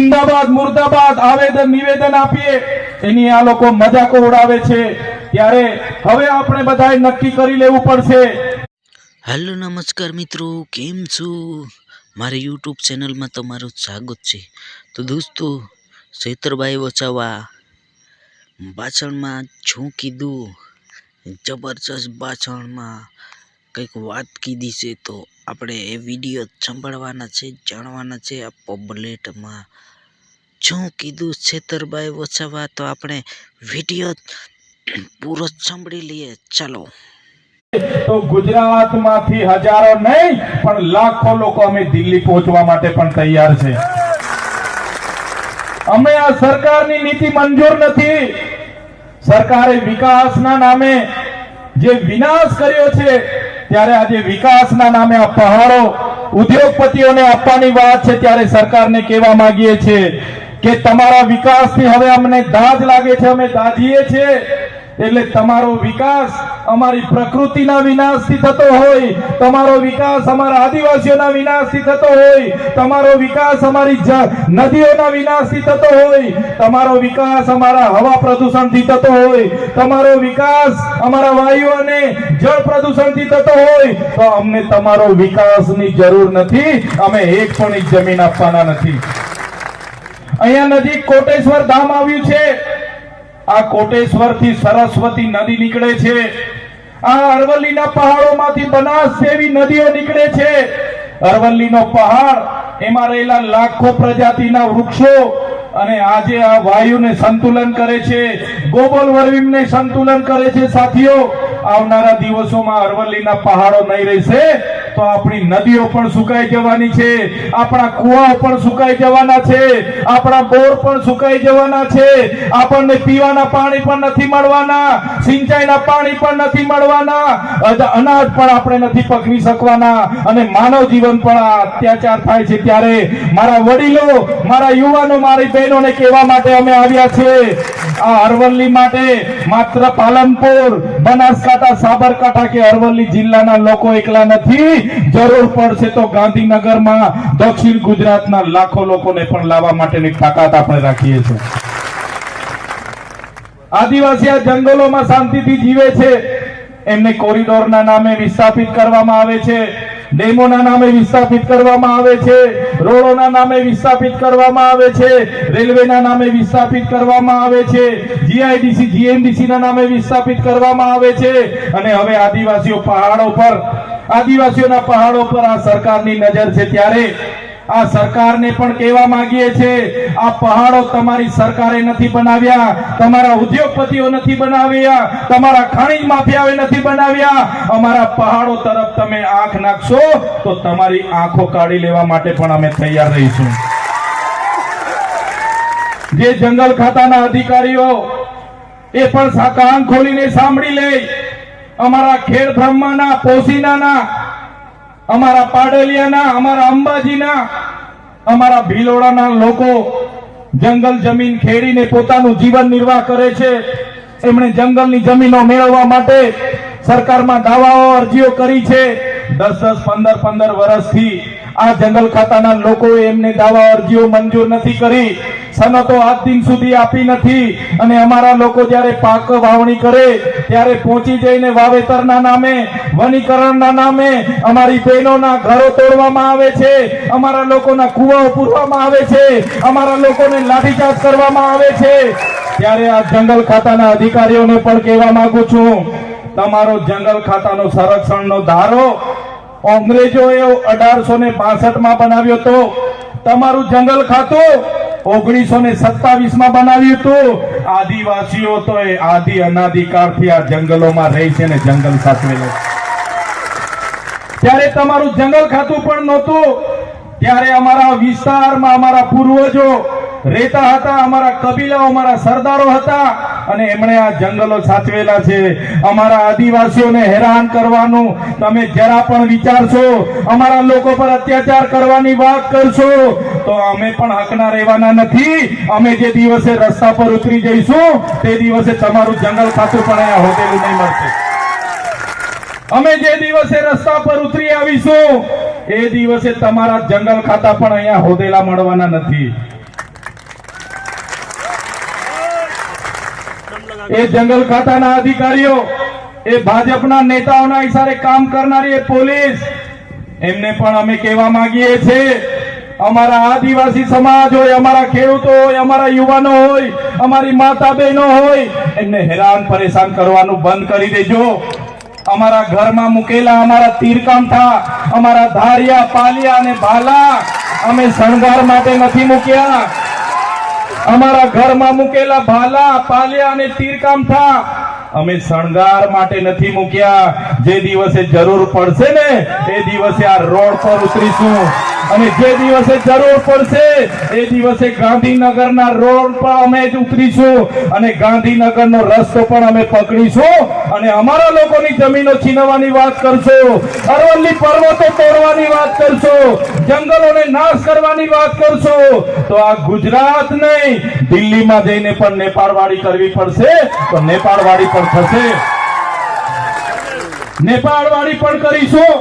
જિંદાબાદ, મુર્દાબાદ આવેદન, નિવેદન આપીએ. એની આ લોકો મજાકો ઉડાવે છે. ત્યારે હવે આપણે બધાએ નક્કી કરી લેવું પડશે. હેલો, નમસ્કાર મિત્રો. કેમ છો? મારી યુટ્યુબ ચેનલમાં તમારું સ્વાગત છે. તો દોસ્તો ચૈતરભાઈ વચાવા ભાષણમાં શું કીધું. જબરજસ્ત ભાષણમાં કંઈક વાત કીધી છે તો આપણે એ વીડિયો સાંભળવાના છે, જાણવાના છે. આ પબ્લેટમાં શું કીધું છેતરભાઈ વસાવા તો આપણે વીડિયો પૂરો સાંભળી લઈએ. ચાલો. તો ગુજરાતમાંથી હજારો નહીં, પણ લાખો લોકો અમે દિલ્હી પહોંચવા માટે પણ તૈયાર છે. અમે આ સરકારની નીતિ મંજૂર નથી. સરકારે વિકાસના નામે જે વિનાશ કર્યો છે ત્યારે આજે વિકાસના નામે આ પહાડો ઉદ્યોગપતિઓને આપવાની વાત છે ત્યારે સરકારને કહેવા માંગીએ છીએ કે તમારા વિકાસથી હવે અમને દાજ લાગે છે, અમે દાજીએ છીએ. એટલે તમારો વિકાસ અમારી પ્રકૃતિના વિનાશથી થતો હોય, તમારો વિકાસ અમારા આદિવાસીઓના વિનાશથી થતો હોય, તમારો વિકાસ અમારી નદીઓના વિનાશથી થતો હોય, તમારો વિકાસ અમારા હવા પ્રદૂષણથી થતો હોય, તમારો વિકાસ અમારા વાયુ અને જળ પ્રદૂષણથી થતો હોય, તો અમને તમારો વિકાસની જરૂર નથી, અમે એક પણ જમીન આપવાના નથી. અહીંયા નજીક કોટેશ્વર ધામ આવ્યું છે. આ કોટેશ્વરથી સરસ્વતી નદી નીકળે છે. આ અરવલ્લીના પહાડોમાંથી બનાસ જેવી નદીઓ નીકળે છે. અરવલ્લીનો પહાડ, એમાં રહેલા લાખો પ્રજાતિના વૃક્ષો અને આજે આ વાયુને સંતુલન કરે છે. ગ્લોબલ વોર્મિંગને સંતુલન કરે છે. સાથીઓ, આવનારા દિવસોમાં અરવલ્લીના પહાડો નહીં રહેશે. તો આપણી નદીઓ પણ સુકાઈ જવાની છે, આપણા કુવાઓ પણ સુકાઈ જવાના છે, આપણા બોર પણ સુકાઈ જવાના છે, આપણને પીવાના પાણી પણ નથી મળવાના, સિંચાઈના પાણી પણ નથી મળવાના અનાજ પણ આપણે નથી પકવી શકવાના, અને માનવ જીવન પણ અત્યાચાર થાય છે ત્યારે મારા વડીલો, મારા યુવાનો, મારી બહેનોને કહેવા માટે અમે આવ્યા છે આ અરવલ્લી માટે માત્ર પાલનપુર, બનાસકાંઠા, સાબરકાંઠા કે અરવલ્લી જિલ્લાના લોકો એકલા નથી. જરૂર પડશે તો ગાંધીનગરમાં દક્ષિણ ગુજરાતના લાખો લોકોને પણ લાવવા માટેની તાકાત આપણે રાખીએ છીએ. આદિવાસી આ જંગલોમાં શાંતિથી જીવે છે. એમને કોરિડોરના નામે વિસ્થાપિત કરવામાં આવે છે. ડેમોના નામે વિસ્થાપિત કરવામાં આવે છે. રોડોના નામે વિસ્થાપિત કરવામાં આવે છે. રેલવેના નામે વિસ્થાપિત કરવામાં આવે છે. જીઆઈડીસી જીએમડીસી ના નામે વિસ્થાપિત કરવામાં આવે છે. અને હવે આદિવાસીઓ પહાડો પર આદિવાસીઓના પહાડો પર આ સરકારની નજર છે ત્યારે આ સરકારને પણ કહેવા માંગીએ છે આ પહાડો તમારી સરકારે નથી બનાવ્યા, તમારા ઉદ્યોગપતિઓ નથી બનાવ્યા, તમારા ખણીજ માફિયાઓએ નથી બનાવ્યા. અમારા પહાડો તરફ તમે આંખ નાખશો તો તમારી આંખો કાઢી લેવા માટે પણ અમે તૈયાર રહીશું. જે જંગલ ખાતાના અધિકારીઓ એ પણ કાન ખોલીને સાંભળી લે. અમારા ખેડ બ્રહ્માના, પોસીનાના, અમારા પાડલિયાના, અમારા અંબાજીના, અમારા ભીલોડાના લોકો જંગલ જમીન ખેડીને પોતાનું જીવન નિર્વાહ કરે છે. એમણે જંગલની જમીનો મેળવવા માટે સરકારમાં દાવાઓ અરજીઓ કરી છે. દસ દસ પંદર પંદર વર્ષથી આ જંગલ ખાતાના લોકોએ એમને દાવા, અરજીઓ મંજૂર નથી કરી. સનતો આજ દિન સુધી આપી નથી. અને અમારા લોકો જ્યારે પાક વાવણી કરે, ત્યારે પહોંચી જઈને વાવેતરના નામે, વનીકરણના નામે અમારી બહેનોના ઘરો તોડવામાં આવે છે, અમારા લોકોના કુવાઓ પૂરવામાં આવે છે, અમારા લોકોને લાઠીચાર્જ કરવામાં આવે છે. ત્યારે આ જંગલ ખાતાના અધિકારીઓને પણ કહેવા માંગુ છું, તમારો જંગલ ખાતાનો સંરક્ષણનો ધારો અંગ્રેજોએ અઢારસો ને માં બનાવ્યો હતો. તમારું જંગલ ખાતું ઓગણીસો ને સત્તાવીસમાં બનાવ્યું હતું. આદિવાસીઓ તો એ આદિ અનાદિકાળથી આ જંગલોમાં રહે છે ને જંગલ સાચવેલો ત્યારે તમારું જંગલ ખાતું પણ નહોતું. ત્યારે અમારા વિસ્તારમાં અમારા પૂર્વજો રહેતા હતા, અમારા કબીલાઓ, અમારા સરદારો હતા. અને એમણે આ જંગલો સાચવેલા છે. અમારા આદિવાસીઓને હેરાન કરવાનું તમે જરા પણ વિચારશો. અમારા લોકો પર અત્યાચાર કરવાની વાત કરશો. તો અમે પણ હકના રહેવાના નથી. અમે જે દિવસે રસ્તા પર ઉતરી જઈશું, તે દિવસે તમારું જંગલ ખાતું પણ અહીંયા હોટેલું નહીં મળશે. અમે જે દિવસે રસ્તા પર ઉતરી આવીશું, એ દિવસે તમારા જંગલ ખાતા પણ અહીંયા હોદેલા મળવાના નથી. એ જંગલ ખાતાના અધિકારીઓ, એ ભાજપના નેતાઓના ઈશારે કામ કરનારી એ પોલીસ, એમને પણ અમે કહેવા માંગીએ છીએ, અમારા આદિવાસી સમાજ હોય, અમારા ખેડૂતો હોય, અમારા યુવાનો હોય, અમારી માતા બહેનો હોય, એમને હેરાન પરેશાન કરવાનું બંધ કરી દેજો. અમારા ઘરમાં મૂકેલા અમારા તીરકામઠા અમારા ધારિયા, પાલિયા અને ભાલા અમે શણગાર માટે નથી મૂક્યા. અમારા ઘરમાં મૂકેલા ભાલા પાલિયા અને તીરકામઠા અમે શણગાર માટે નથી મૂક્યા. જે દિવસે જરૂર પડશે ને, એ દિવસે આ રોડ પર ઉતરીશું. અને જે દિવસે જરૂર પડશે, એ દિવસે ગાંધીનગરના રોડ પર અમે જ ઉતરીશું. અને ગાંધીનગરનો રસ્તો પણ અમે પકડીશું. અને અમારા લોકોની જમીનો છીનવાની વાત કરશો. અરવલ્લી પર્વતો તોડવાની વાત કરશો. જંગલોને નાશ કરવાની વાત કરશો. તો આ ગુજરાત નહીં, દિલ્હીમાં જઈને પણ નેપાળવાડી કરવી પડશે. તો નેપાળવાડી પણ થશે. નેપાળવાળી પણ કરીશું.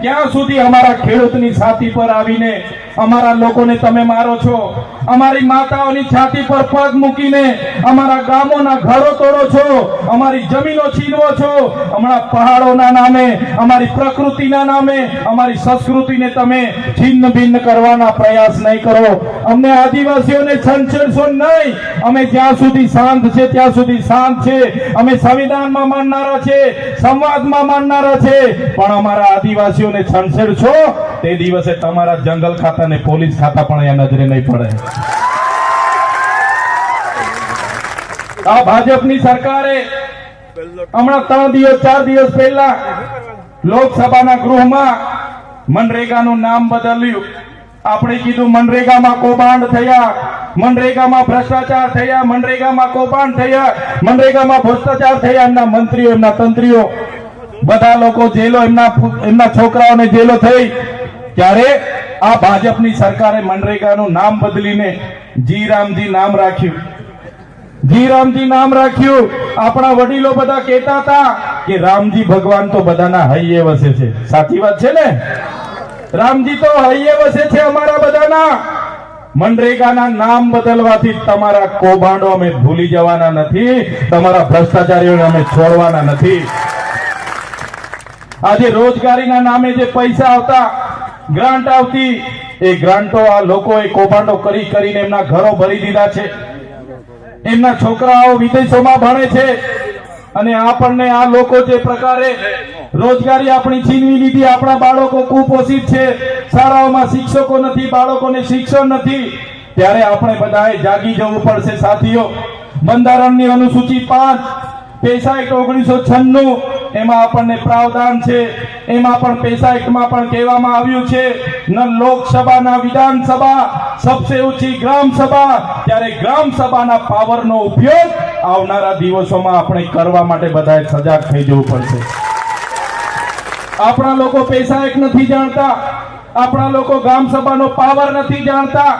ક્યાં સુધી અમારા ખેડૂતની સાથી પર આવીને અમારા લોકોને તમે મારો છો. અમારી માતાઓની છાતી પર પગ મૂકીને અમારા ગામોના ઘરો તોડો છો. અમારી જમીનો છીનવો છો. હમણાં પહાડોના નામે, અમારી પ્રકૃતિના નામે, અમારી સંસ્કૃતિને તમે છિન્ન ભિન્ન કરવાના પ્રયાસ નહીં કરો. અમને આદિવાસીઓને છંછેડશો નહીં. અમે જ્યાં સુધી શાંત છે, ત્યાં સુધી શાંત છે. અમે સંવિધાનમાં માનનારા છે, સંવાદમાં માનનારા છે. પણ અમારા આદિવાસીઓને છંછેડશો? તે દિવસે તમારા જંગલ ખાતા ને પોલીસ ખાતા પણ અહીંયા નજરે નહીં પડે. આ ભાજપની સરકારે હમણાં ત્રણ દિવસ, ચાર દિવસ પહેલા લોકસભાના ગૃહમાં મનરેગાનું નામ બદલ્યું. આપણે કીધું મનરેગામાં કૌભાંડ થયા, મનરેગામાં ભ્રષ્ટાચાર થયા, મનરેગામાં કૌભાંડ થયા, મનરેગામાં ભ્રષ્ટાચાર થયા. એમના મંત્રીઓ, એમના તંત્રીઓ, બધા લોકો જેલો, એમના એમના છોકરાઓને જેલો થઈ ત્યારે આ ભાજપની સરકારે મનરેગાનું નામ બદલીને જીરામજી નામ રાખ્યું. જી રામજી નામ રાખ્યું. આપણા વડીલો બધા કહેતા હતા કે રામજી ભગવાન તો બધાના હૈયે વસે છે. સાચી વાત છે ને? રામજી તો હૈયે વસે છે અમારા બધાના. મનરેગાના નામ બદલવાથી તમારા કૌભાંડો અમે ભૂલી જવાના નથી, તમારા ભ્રષ્ટાચારીઓને અમે છોડવાના નથી. આજે રોજગારીના નામે જે પૈસા આવતા ગ્રાન્ટ આવતી એ ગ્રાન્ટો આ લોકોએ કૌભાંડો કરી કરીને એમના ઘરો ભરી દીધા છે. એમના છોકરાઓ વિદેશોમાં ભણે છે અને આપણને આ લોકો જે પ્રકારે રોજગારી આપણી છીનવી લીધી, આપણા બાળકો કુપોષિત છે, શાળાઓમાં શિક્ષકો નથી, બાળકોને શિક્ષણ નથી, ત્યારે આપણે બધાએ જાગી જવું પડશે, સાથીઓ. બંધારણની અનુસૂચિ પાંચ એક્ટ ઓગણીસો છન્નું એમાં આપણને પ્રાવધાન છે. એમાં પણ પેશા એક્ટમાં પણ કહેવામાં આવ્યું છે ન લોકસભાના વિધાનસભા, સબસે ઊંચી ગ્રામ સભા ત્યારે ગ્રામ સભાના પાવરનો ઉપયોગ આવનારા દિવસોમાં આપણે કરવા માટે બધાએ સજાગ થઈ જવું પડશે. આપણા લોકો પૈસા એક નથી જાણતા. આપણા લોકો ગામ સભાનો પાવર નથી જાણતા.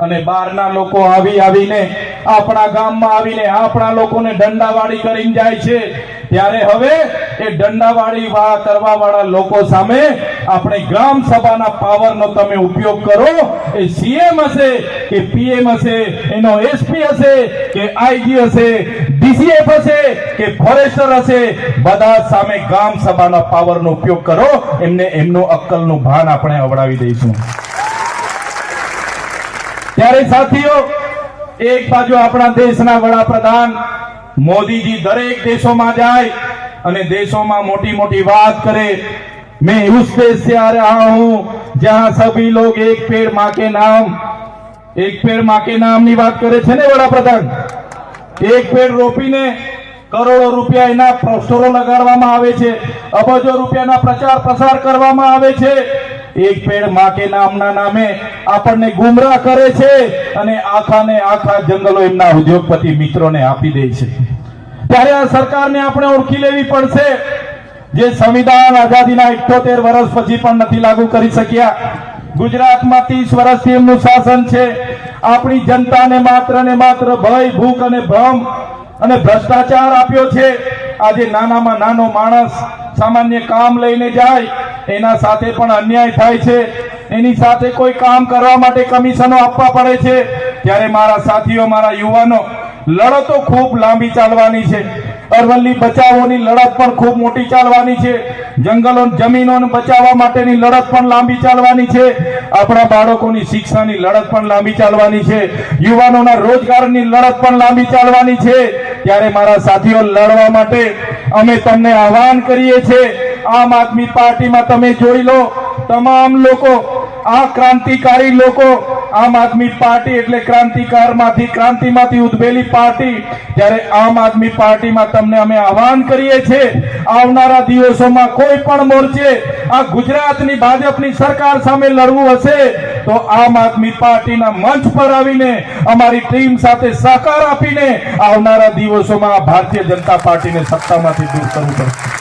અને બહારના લોકો આવી આવીને આપણા ગામમાં આવીને આપણા લોકોને દંડાવાળી કરીને જાય છે. ત્યારે હવે એ દંડાવાળી વાળા કરવા વાળા લોકો સામે આપણે ગ્રામ સભાના પાવરનો તમે ઉપયોગ કરો. એ સીએમ હશે કે પીએમ હશે, એનો એસપી હશે કે આઈજી હશે, ડીસીએફ હશે કે ફોરેસ્ટર હશે, બધા સામે ગ્રામ સભાના પાવરનો ઉપયોગ કરો. એમને એમનું અક્કલનું ભાન આપણે અવડાવી દઈશું. ત્યારે સાથીઓ, એક બાજુ આપણા દેશના વડાપ્રધાન મોદીજી દરેક દેશોમાં જાય અને દેશોમાં મોટી મોટી વાત કરે. મેં ઉસ દેશ સે હું, જ્યાં સભી લોગ એક પેડમાં કે નામ, એક પેડમાં કે નામની વાત કરે છે ને વડાપ્રધાન? એક પેડ રોપીને કરોડો રૂપિયા એના પોસ્ટરો લગાડવામાં આવે છે, અબજો રૂપિયાના પ્રચાર પ્રસાર કરવામાં આવે છે. એક પેડમાં નામના નામે આપણને ગુમરાહ કરે છે અને આખા ને આખા જંગલો એમના ઉદ્યોગપતિ મિત્રોને આપી દે છે. ત્યારે આ સરકારને આપણે ઓળખી લેવી પડશે. જે સંવિધાન આઝાદીના ઇઠોતેર વર્ષ પછી પણ નથી લાગુ કરી શક્યા. ગુજરાતમાં ત્રીસ વર્ષથી એમનું શાસન છે. આપણી જનતાને માત્ર ને માત્ર ભય, ભૂખ અને ભ્રમ અને ભ્રષ્ટાચાર આપ્યો છે. આજે નાનામાં નાનો માણસ સામાન્ય કામ લઈને જાય એના સાથે પણ અન્યાય થાય છે. એની સાથે કોઈ કામ કરવા માટે કમિશનો આપવા પડે છે. ત્યારે મારા સાથીઓ, મારા યુવાનો, લડતો ખૂબ લાંબી ચાલવાની છે. અરવલ્લી બચાવોની લડત પણ ખૂબ મોટી ચાલવાની છે. જંગલો, જમીનોને બચાવવા માટેની લડત પણ લાંબી ચાલવાની છે. આપણા બાળકોની શિક્ષાની લડત પણ લાંબી ચાલવાની છે. યુવાનોના રોજગારની લડત પણ લાંબી ચાલવાની છે. ત્યારે મારા સાથીઓ, લડવા માટે અમે તમને આહવાન કરીએ છીએ. આમ આદમી પાર્ટીમાં તમે જોઈ લો, તમામ લોકો, આ ક્રાંતિકારી લોકો, આમ આદમી પાર્ટી એટલે ક્રાંતિકારમાંથી ક્રાંતિમાંથી ઉદભેલી પાર્ટી. ત્યારે આમ આદમી પાર્ટીમાં તમને અમે આહવાન કરીએ છીએ, આવનારા દિવસોમાં કોઈ પણ મોરચે આ ગુજરાતની ભાજપની સરકાર સામે લડવું હશે, તો આમ આદમી પાર્ટીના મંચ પર આવીને, અમારી ટીમ સાથે સહકાર આપીને આવનારા દિવસોમાં ભારતીય જનતા પાર્ટીને સત્તામાંથી દૂર કરવું પડશે.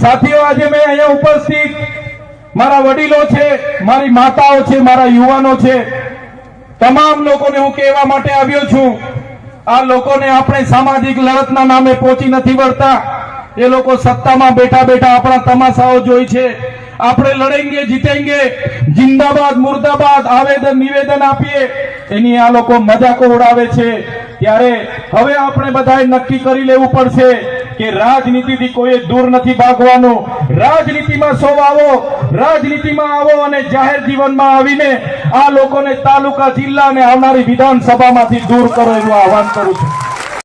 સાથીઓ, આજે મેં અહીંયા ઉપસ્થિત મારા વડીલો છે, મારી માતાઓ છે, મારા યુવાનો છે, તમામ લોકોને હું કહેવા માટે આવ્યો છું, આ લોકોને આપણે સામાજિક લડતના નામે પહોંચી નથી વળતા. એ લોકો સત્તામાં બેઠા બેઠા આપણા તમાશાઓ જોઈ છે. આપણે લડેંગે, જીતેંગે, જિંદાબાદ, મુર્દાબાદ, આવેદન, નિવેદન આપીએ. એની આ લોકો મજાકો ઉડાવે છે. ત્યારે હવે આપણે બધાએ નક્કી કરી લેવું પડશે. કે રાજનીતિથી કોઈ દૂર નથી ભાગવાનું. રાજનીતિમાં સૌ આવો, રાજનીતિમાં આવો અને જાહેર જીવનમાં આવીને આ લોકોને તાલુકા જિલ્લા અને આવનારી વિધાનસભામાંથી દૂર કરો એનું આહવાન કરું છું.